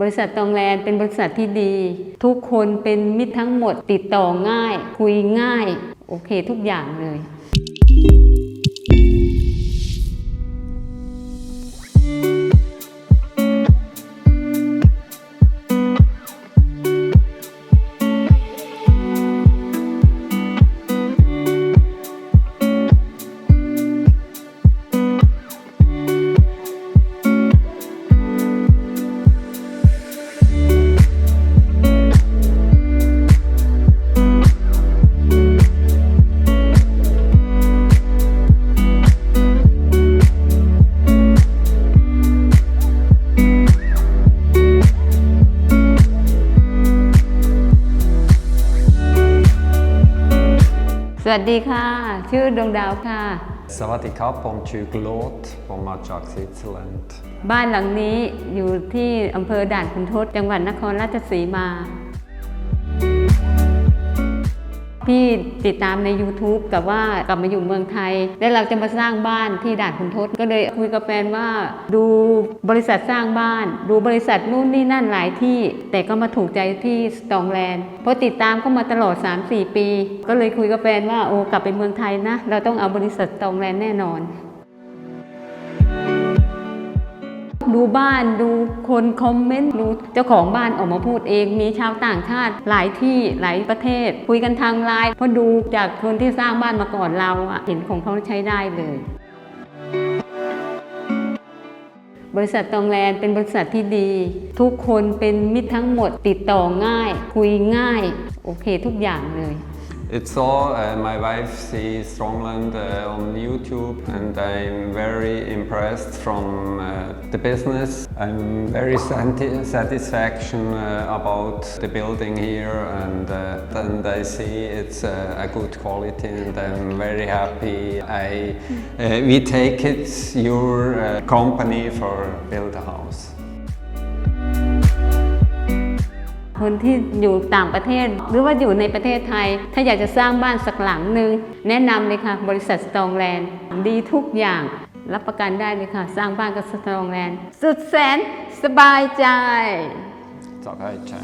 บริษัทตองแลนเป็นบริษัทที่ดี ทุกคนเป็นมิตรทั้งหมดติดต่อง่าย คุยง่าย โอเคทุกอย่างเลย วัสดีค่ะ ชื่อดวงดาวค่ะ สวัสดีครับ ผมชื่อโกลดผมมาจากสวิตเซอร์แลนด์ บ้านหลังนี้อยู่ที่อำเภอด่านขุนทดจังหวัดนครราชสีมา พี่ติดตามใน YouTube กับว่ากลับมาอยู่เมืองไทย แล้วเราจะมาสร้างบ้านที่ด่านขุนทดก็เลยคุยกับแฟนว่า ดูบริษัทสร้างบ้าน ดูบริษัทนู่นนี่นั่นหลายที่ แต่ก็มาถูกใจที่สตองแลนด์เพราะติดตามก็มาตลอด 3-4 ปี ก็เลยคุยกับแฟนว่าโอ้กลับไปเมืองไทยนะ เราต้องเอาบริษัทสตองแลนด์แน่นอน ดูบ้านดูคนคอมเมนต์ดูเจ้าของบ้านออกมาพูดเอง มีชาวต่างชาติหลายที่หลายประเทศ คุยกันทางไลน์เพราะดูจากคนที่สร้างบ้านมาก่อนเราอะเห็นของเขาใช้ได้เลยบริษัทตองแลนเป็นบริษัทที่ดี ทุกคนเป็นมิตรทั้งหมดติดต่อง่าย คุยง่าย โอเคทุกอย่างเลย It's all uh, my wife sees Strongland uh, on YouTube and I'm very impressed from uh, the business. I'm very sati- satisfaction uh, about the building here and, uh, and I see it's uh, a good quality and I'm very happy. I, we take it your company for build a house. คนที่อยู่ต่างประเทศ หรือว่าอยู่ในประเทศไทย ถ้าอยากจะสร้างบ้านสักหลังหนึ่งแนะนำเลยค่ะ บริษัทสตองแลนด์ดีทุกอย่าง รับประกันได้เลยค่ะ สร้างบ้านกับสตองแลนด์สุดแสนสบายใจสบายใจ